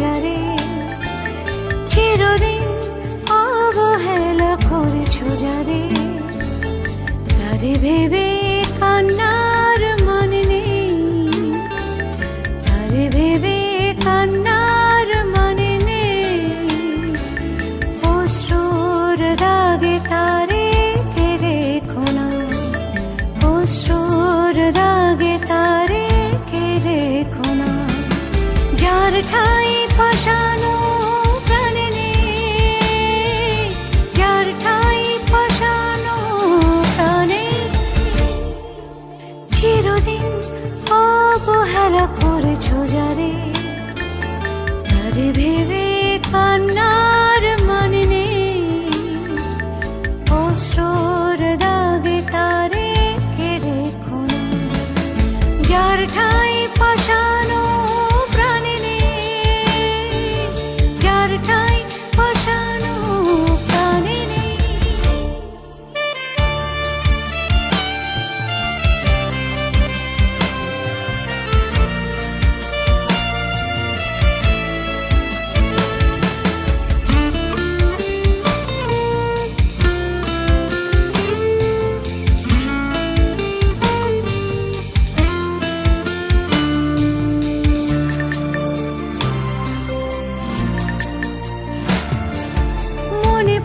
যারে চিরদিন অবহেলা করছ যারে তারে ভেবে কান্না তারে ভেবে কান্নার মানে নেই। অশ্রুর দাগে তারে কে রেখো যার ঠাই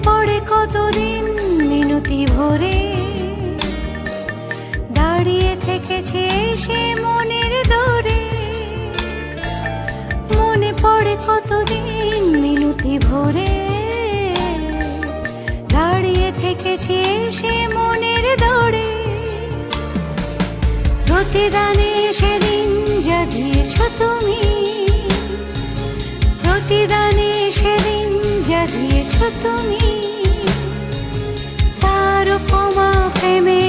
পড়ে কতদিন মিনতি ভরে? দাঁড়িয়ে থেকেছে সে মনের দরে। মনে পড়ে কতদিন মিনতি ভরে? দাঁড়িয়ে থেকেছে সে মনের দরে। প্রতিদানে সেদিন যা দিয়েছ তুমি। প্রতিদানে সেদিন যা দিয়েছ তুমি। Amy.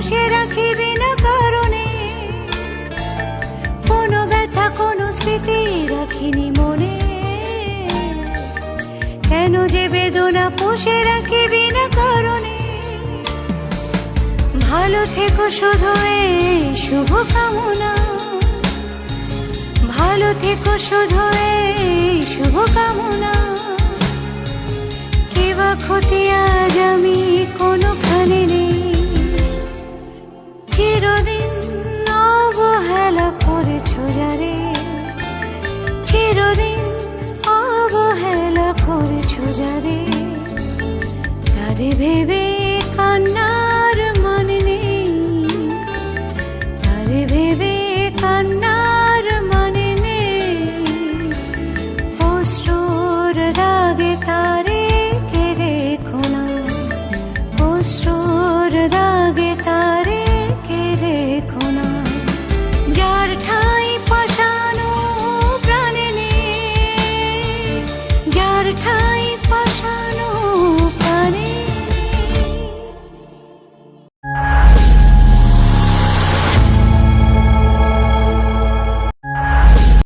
পুষে রাখি বিনা কারণে। কোনো ব্যথা, কোনো স্মৃতি রাখিনি মনে। কেন যে বেদনা পুষে রাখি বিনা কারণে। ভালো থেকো শুধু এই শুভ কামনা। ভালো থেকো শুধু এই শুভ যারে তারে ভেবে